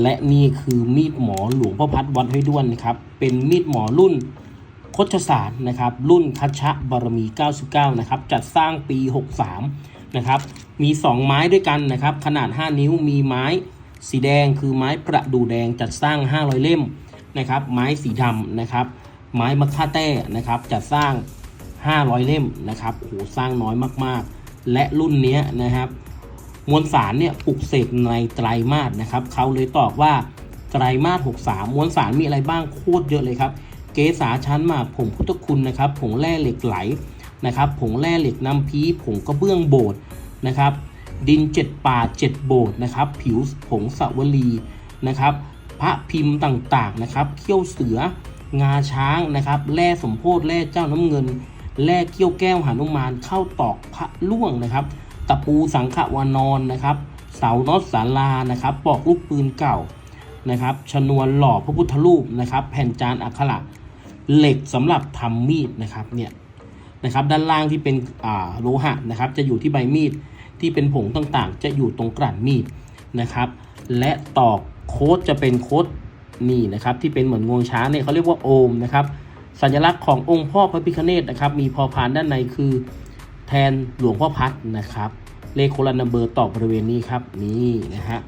และนี่คือมีดหมอหลวงพ่อพัดวัดห้วยด้วนนะครับ เป็นมีดหมอรุ่นคชสารนะครับ รุ่นคัชชะบารมี 99 นะครับ จัดสร้างปี 63 นะครับ มี 2 ไม้ด้วยกันนะครับ ขนาด 5 นิ้วมีไม้สีแดงคือไม้ประดู่แดงจัดสร้าง 500 เล่มนะครับ ไม้สีดำนะครับ ไม้มะค่าแต้นะครับ จัดสร้าง 500 เล่มนะครับโหสร้างน้อยมากๆ และรุ่นนี้นะครับ มวลสารเนี่ยปลุกเสกในไตรมาสนะครับเขาเลยตอบว่าไตรมาส63 มวลสารมีอะไรบ้างโคตรเยอะเลยครับ เกสาชั้นหมากผงพุทธคุณนะครับผงแร่เหล็กไหลนะครับผงแร่เหล็กน้ำพีผงกระเบื้องโบสถ์นะครับดินเจ็ดป่าเจ็ดโบสถ์นะครับผิวผงสวลีนะครับพระพิมพ์ต่างๆนะครับเขี้ยวเสืองาช้างนะครับแร่สมโพธิแร่เจ้าน้ำเงินแร่เกี้ยวแก้วหานุมานเข้าตอกพระล่วงนะครับ ตะปูสังขวานอนนะครับ เสาน็อตศาลานะครับปอกลูกปืนเก่านะครับ ชนวนหล่อพระพุทธรูปนะครับ แผ่นจานอักขระเหล็กสำหรับทำมีดนะครับเนี่ยนะครับ ด้านล่างที่เป็นอ่าโลหะนะครับ จะอยู่ที่ใบมีดที่เป็นผงต่างๆ จะอยู่ตรงกลั่นมีดนะครับ และตอกโค้ดจะเป็นโค้ดนี่นะครับ ที่เป็นเหมือนงวงช้างเนี่ยเขาเรียกว่าโอมนะครับ สัญลักษณ์ขององค์พ่อพระพิฆเนศนะครับ มีพอพานด้านในคือ แทนหลวงพ่อพัดนะครับ เลขโคลันนัมเบอร์ตอกบริเวณนี้ครับนี่นะฮะ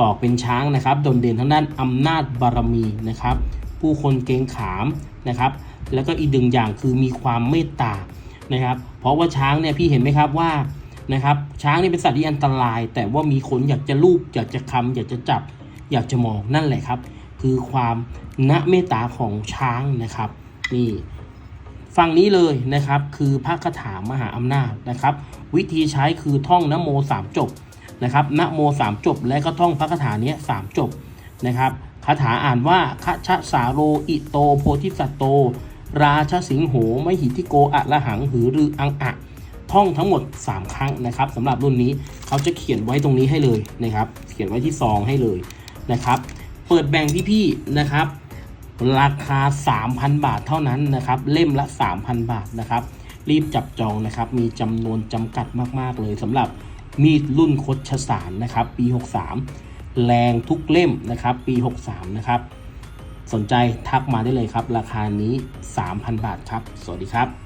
ตอกเป็นช้างนะครับโดดเด่นทางด้านอำนาจบารมีนะครับ ผู้คนเกรงขามนะครับ แล้วก็อีกหนึ่งอย่างคือมีความเมตตานะครับ เพราะว่าช้างเนี่ยพี่เห็นไหมครับว่านะครับช้างนี่เป็นสัตว์ที่อันตราย แต่ว่ามีคนอยากจะลูบอยากจะคำอยากจะจับ อยากจะมองนั่นแหละครับ คือความณเมตตาของช้างนะครับ นี่ ฝั่งนี้เลยนะครับคือพระคาถามหาอำนาจนะครับ วิธีใช้คือท่องนโมสามจบนะครับนโมสามจบ และก็ท่องพระคาถานี้สามจบนะครับคาถาอ่านว่าคชะสาโรอิโตโพธิสัตโต ราชสิงโหมหิทิโกอะละหังหือรืออังอะท่องทั้งหมด 3 ครั้งนะครับสำหรับรุ่นนี้เขาจะเขียนไว้ตรงนี้ให้เลยนะครับ เขียนไว้ที่ซองให้เลยนะครับ เปิดแบ่งพี่ๆนะครับ ราคา 3,000 บาทเท่านั้นนะครับ เล่มละ 3,000 บาทนะครับ รีบจับจองนะครับ มีจำนวนจำกัดมาก ๆ เลยสำหรับมีดรุ่นคดชสารนะครับ ปี 63 แรงทุกเล่มนะครับ ปี 63 นะครับ สนใจทักมาได้เลยครับ ราคานี้ 3,000 บาทครับ สวัสดีครับ